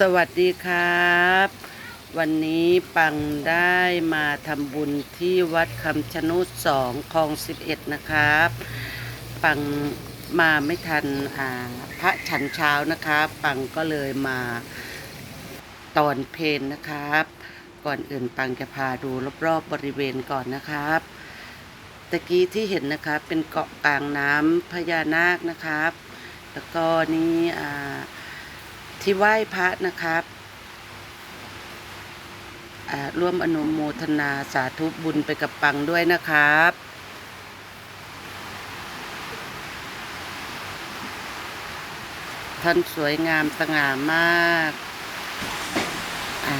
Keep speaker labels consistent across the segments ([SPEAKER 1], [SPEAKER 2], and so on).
[SPEAKER 1] สวัสดีครับ วันนี้ปังได้มาทำบุญที่วัดคำชะโนดสองคลองสิบเอ็ดนะครับ ปังมาไม่ทันพระฉันเช้านะครับ ปังก็เลยมาตอนเพลนนะครับ ก่อนอื่นปังจะพาดูรอบๆบริเวณก่อนนะครับตะกี้ที่เห็นนะครับเป็นเกาะกลางน้ำพญานาคนะครับ แล้วก็นี่อ่า ที่ไหว้พระนะครับร่วมอนุโมทนาสาธุบุญไปกับปังด้วยนะครับ ท่านสวยงามสง่ามากอ่า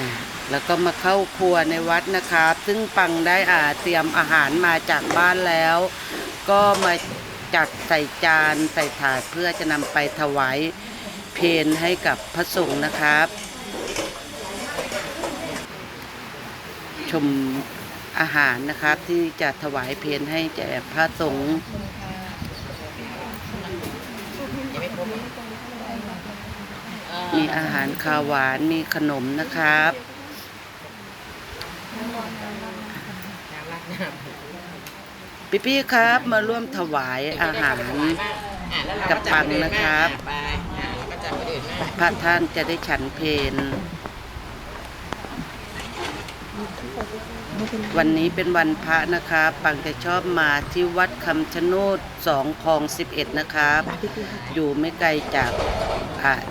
[SPEAKER 1] แล้วก็มาเข้าครัวในวัดนะครับ ซึ่งปังได้อ่าเตรียมอาหารมาจากบ้านแล้ว ก็มาจัดใส่จานใส่ถาดเพื่อจะนำไปถวาย เพนให้กับพระสงฆ์นะครับ ชมอาหารนะครับที่จะถวายเพนให้แก่พระสงฆ์มีอาหารคาวหวานมีขนมนะครับพี่พี่ครับมาร่วมถวายอาหารกับปังนะครับ พระท่านจะได้ฉันเพนวันนี้เป็นวันพระนะครับปังจะชอบมาที่วัดคำชะโนดสองคลองสิบเอ็ดนะครับ อยู่ไม่ไกลจาก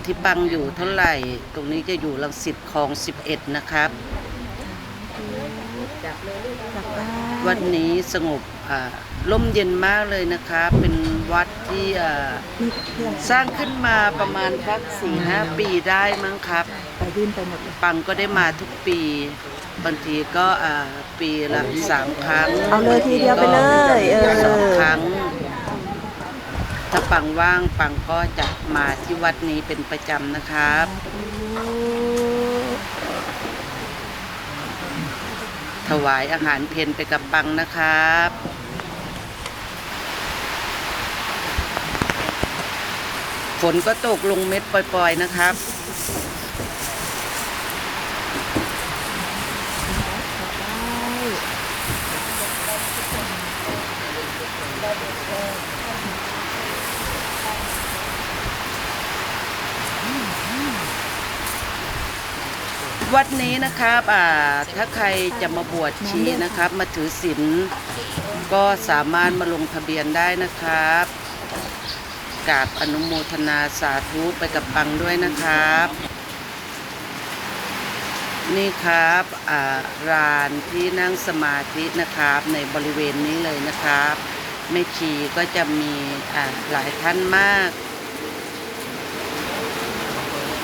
[SPEAKER 1] ที่ปังอยู่เท่าไหร่ ตรงนี้จะอยู่ลังสิตคลองสิบเอ็ดนะครับ วัดนี้สงบอ่าร่มเย็นมากเลยนะครับเป็นวัดที่อ่าสร้างขึ้นมาประมาณสักสี่ห้าปีได้มั้งครับ
[SPEAKER 2] ไปยื่นไปหมดเลย
[SPEAKER 1] ปังก็ได้มาทุกปีบางทีก็อ่าปีละสามครั้ง
[SPEAKER 2] เอาเลยทีเดียวไปเลยเออ
[SPEAKER 1] สองครั้งถ้าปังว่างปังก็จะมาที่วัดนี้เป็นประจำนะครับ วายอาหารเพนไปกับปังนะครับฝนก็ตกลงเม็ดปล่อย ๆ นะครับ วัดนี้นะครับอ่าถ้าใครจะมาบวชชีนะครับ มาถือศีลก็สามารถมาลงทะเบียนได้นะครับกราบอนุโมทนาสาธุไปกับปังด้วยนะครับ นี่ครับอ่ารานที่นั่งสมาธินะครับ ในบริเวณนี้เลยนะครับแม่ชีก็จะมีอ่าหลายท่านมาก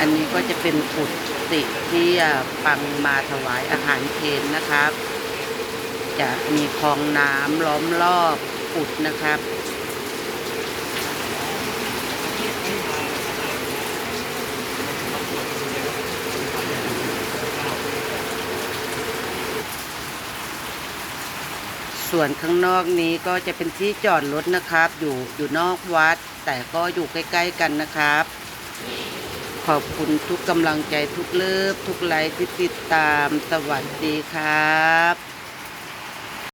[SPEAKER 1] อันนี้ก็จะเป็นกุฏิที่อ่าปังมาถวายอาหารเพนนะครับ จะมีคลองน้ำล้อมรอบกุดนะครับส่วนข้างนอกนี้ก็จะเป็นที่จอดรถนะครับ อยู่อยู่นอกวัด แต่ก็อยู่ใกล้ ๆ กันนะครับ ขอบคุณทุกกำลังใจทุกเลิฟทุกไลค์ที่ติดตาม สวัสดีครับ